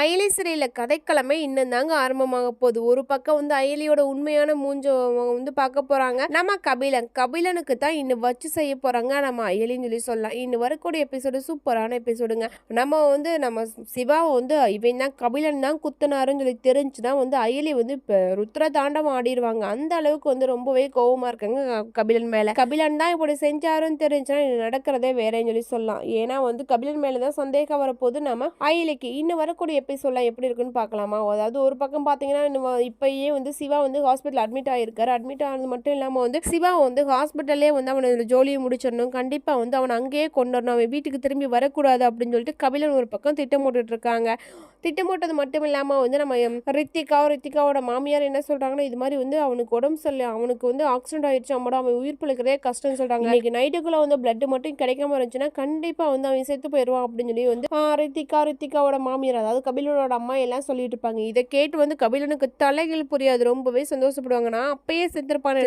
அயலி சிறையில் கதைக்களமே இன்னும் தாங்க ஆரம்பமாக போகுது. ஒரு பக்கம் வந்து அயலியோட உண்மையான மூஞ்ச வந்து பார்க்க போகிறாங்க நம்ம கபிலன் கபிலனுக்கு தான் இன்னும் வச்சு செய்ய போகிறாங்க நம்ம அயலின்னு சொல்லி சொல்லலாம். இன்னும் வரக்கூடிய எபிசோடு சூப்பரான எபிசோடுங்க நம்ம வந்து நம்ம சிவாவை வந்து இவன் தான் கபிலன் தான் குத்துனாருன்னு சொல்லி தெரிஞ்சுன்னா வந்து அயலி வந்து இப்போ ருத்ர தாண்டம் ஆடிடுவாங்க அந்த அளவுக்கு வந்து ரொம்பவே கோவமாக இருக்காங்க கபிலன் மேலே. கபிலன் தான் இப்படி செஞ்சாருன்னு தெரிஞ்சுன்னா நடக்கிறதே வேறேன்னு சொல்லி சொல்லலாம். ஏன்னா வந்து கபிலன் மேலே தான் சந்தேகம் வரப்போது நம்ம அயலிக்கு. இன்னும் வரக்கூடிய எபிசோட்லாம் எப்படி இருக்குன்னு பார்க்கலாமா? அதாவது ஒரு பக்கம் பார்த்தீங்கன்னா இன்னும் இப்பயே வந்து சிவா வந்து ஹாஸ்பிட்டல் அட்மிட் ஆகிருக்காரு அட்மிட் ஆனது மட்டும் இல்லாமல் வந்து சிவா வந்து ஹாஸ்பிட்டல்லே வந்து அவனை ஜோலியை முடிச்சிடணும். கண்டிப்பாக வந்து அவனை அங்கேயே கொண்டு வரணும் அவன் வீட்டுக்கு திரும்பி வரக்கூடாது அப்படின்னு சொல்லிட்டு கபிலன் ஒரு பக்கம் திட்டம் போட்டுட்டு இருக்காங்க திட்டம் போட்டது மட்டும் இல்லாமல் வந்து நம்ம ரித்திகா ரித்திகாவோட மாமியார் என்ன சொல்கிறாங்கன்னா இது மாதிரி வந்து அவனுக்கு உடம்பு சரியில்லை. அவனுக்கு வந்து ஆக்சிடென்ட் ஆயிடுச்சு. அவனோட அவன் உயிர் பிழைக்கிறதே கஷ்டம்னு சொல்கிறாங்க இன்றைக்கி நைட்டுக்குள்ளே வந்து பிளட் மட்டும் கிடைக்காம இருந்துச்சுன்னா கண்டிப்பாக வந்து அவன் செத்து போயிடுவான் அப்படின்னு சொல்லி வந்து ரித்திகா ரித்திகாவோட மாமியார் அதாவது கபிலனோட அம்மா எல்லாம் சொல்லிட்டு இருப்பாங்க. இதை கேட்டு வந்து கபிலனுக்கு தலைகள் புரியாது. ரொம்பவே சந்தோஷப்படுவாங்க. நான் அப்பயே செத்துருப்பானு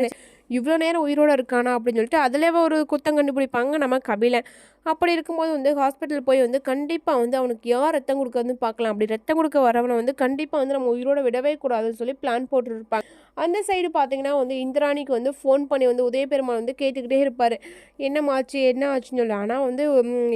இவ்வளோ நேரம் உயிரோட இருக்கானா அப்படின்னு சொல்லிட்டு அதில் ஒரு குத்தம் கண்டுபிடிப்பாங்க. நம்ம கபிலன். அப்படி இருக்கும்போது வந்து ஹாஸ்பிட்டல் போய் வந்து கண்டிப்பாக வந்து அவனுக்கு யார் ரத்தம் கொடுக்கறதுன்னு பார்க்கலாம். அப்படி ரத்தம் கொடுக்க வரவனை வந்து கண்டிப்பாக வந்து நம்ம உயிரோட விடவே கூடாதுன்னு சொல்லி பிளான் போட்டுருப்பாங்க. அந்த சைடு பார்த்தீங்கன்னா வந்து இந்திராணிக்கு வந்து ஃபோன் பண்ணி வந்து உதயபெருமாள் வந்து கேட்டுக்கிட்டே இருப்பார். என்னமாச்சு என்ன ஆச்சுன்னு சொல்லி. ஆனால் வந்து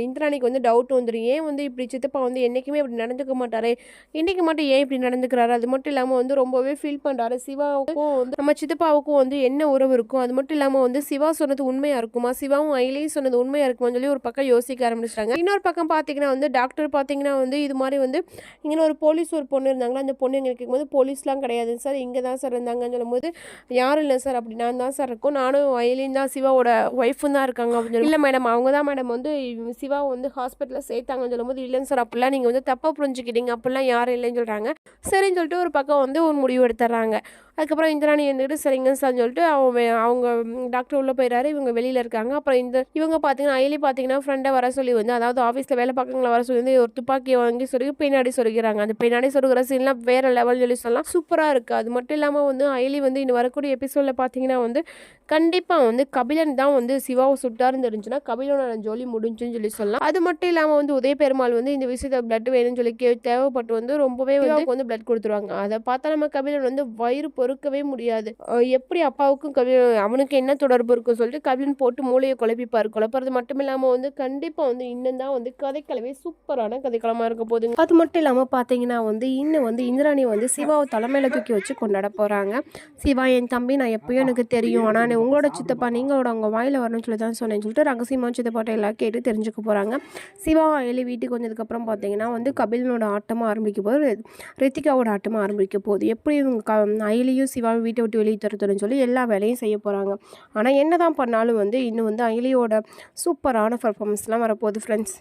இந்திராணிக்கு வந்து டவுட் வந்துடும் ஏன் வந்து இப்படி சித்தப்பா வந்து என்றைக்குமே இப்படி நடந்துக்க மாட்டாரே? இன்றைக்கி மட்டும் ஏன் இப்படி நடந்துக்கிறாரு? அது மட்டும் இல்லாமல் வந்து ரொம்பவே ஃபீல் பண்ணுறாரு சிவாவுக்கும் வந்து நம்ம சித்தப்பாவுக்கும் வந்து என்ன உறவு இருக்கும் அது மட்டும் இல்லாமல் வந்து சிவா சொன்னது உண்மையாக இருக்குமா? சிவாவும் அயிலையும் சொன்னது உண்மையாக இருக்குமான்னு சொல்லி ஒரு பக்கம் யோசிக்க ஆரம்பிச்சிட்டாங்க. இன்னொரு பக்கம் பார்த்தீங்கன்னா வந்து டாக்டர் பார்த்தீங்கன்னா வந்து இது மாதிரி வந்து இங்கே ஒரு போலீஸ் ஒரு பொண்ணு இருந்தாங்களா? அந்த பொண்ணு எங்களுக்கு கேட்கும்போது போலீஸ்லாம் கிடையாது. சார் இங்கே தான் சார் இருந்தாங்க இருந்தாங்கன்னு சொல்லும்போது யாரும் இல்லை சார்? அப்படி நான் தான் சார் இருக்கும். நானும் வயலின் தான் சிவாவோட ஒய்ஃபும் தான் இருக்காங்க அப்படின்னு சொல்லி இல்லை மேடம் அவங்க தான் மேடம் வந்து சிவா வந்து ஹாஸ்பிட்டலில் சேர்த்தாங்கன்னு சொல்லும்போது இல்லைங்க சார் அப்படிலாம் நீங்கள் வந்து தப்பாக புரிஞ்சுக்கிட்டீங்க. அப்படிலாம் யாரும் இல்லைன்னு சொல்கிறாங்க சரின்னு சொல்லிட்டு ஒரு பக்கம் வந்து ஒரு முடிவு எடுத்துட்றாங்க. அதுக்கப்புறம் இந்திராணி இருந்துட்டு சரிங்க சார்னு சொல்லிட்டு அவங்க அவங்க டாக்டர் உள்ளே போயிடாரு இவங்க வெளியில் இருக்காங்க. அப்புறம் இந்த இவங்க பார்த்தீங்கன்னா அயலி பார்த்தீங்கன்னா ஃப்ரெண்டை வர சொல்லி வந்து அதாவது ஆஃபீஸில் வேலை பார்க்கறவங்கள வர சொல்லி வந்து ஒரு துப்பாக்கியை வாங்கி சொல்லி பின்னாடி சொருகிறாங்க. அந்த பின்னாடி சொருகிற சீன்லாம் வேற லெவல் சொல்லி சொல்லலாம் சூப்பராக இருக்குது அது மட்டும் இல்லாமல் வந்து அயலி வந்து இன்னும் வரக்கூடிய எபிசோடில் பார்த்தீங்கன்னா வந்து கண்டிப்பாக வந்து கபிலன் தான் வந்து சிவாவை சுட்டாருன்னு தெரிஞ்சுன்னா கபிலனோட ஜோலி முடிஞ்சுன்னு சொல்லி சொல்லலாம். அது மட்டும் இல்லாமல் வந்து உதய பெருமாள் வந்து இந்த விஷயத்த பிளட் வேணும்னு சொல்லி தேவைப்பட்டு வந்து ரொம்பவே வந்து வந்து பிளட் கொடுத்துருவாங்க. அதை பார்த்தா நம்ம கபிலன் வந்து வயிறு பொறுக்கவே முடியாது. எப்படி அப்பாவுக்கும் கவி அவனுக்கு என்ன தொடர்பு இருக்குன்னு சொல்லிட்டு கவின் போட்டு மூளையை குழப்பிப்பார். குழப்பறது மட்டும் இல்லாமல் வந்து கண்டிப்பாக வந்து இன்னும் தான் வந்து கதைக்களவே சூப்பரான கதைக்களமாக இருக்க போதுங்க அது மட்டும் இல்லாமல் பார்த்தீங்கன்னா வந்து இன்னும் வந்து இந்திராணி வந்து சிவாவை தலைமையில தூக்கி வச்சு கொண்டாட போகிறாங்க சிவா என் தம்பி நான் எப்பயும் எனக்கு தெரியும். ஆனால் உங்களோட சித்தப்பா நீங்களோட அவங்க வாயில் வரணும்னு சொல்லி தான் சொன்னேன்னு சொல்லிட்டு ரகசியமாக சித்தப்பாட்ட எல்லாம் கேட்டு தெரிஞ்சுக்க போகிறாங்க சிவா அயலி வீட்டுக்கு வந்ததுக்கப்புறம் பார்த்தீங்கன்னா வந்து கபிலனோட ஆட்டமாக ஆரம்பிக்க போது ரித்திகாவோட ஆட்டமாக ஆரம்பிக்க போகுது. எப்படி இவங்க க அயலியும் சிவாவும் வீட்டை விட்டு வெளியே துரத்துறதுன்னு சொல்லி எல்லா வேலையும் செய்ய போகிறாங்க ஆனால் என்ன தான் பண்ணாலும் வந்து இன்னும் வந்து அயலியோட சூப்பரான பர்ஃபார்மன்ஸ்லாம் வரப்போகுது ஃப்ரெண்ட்ஸ்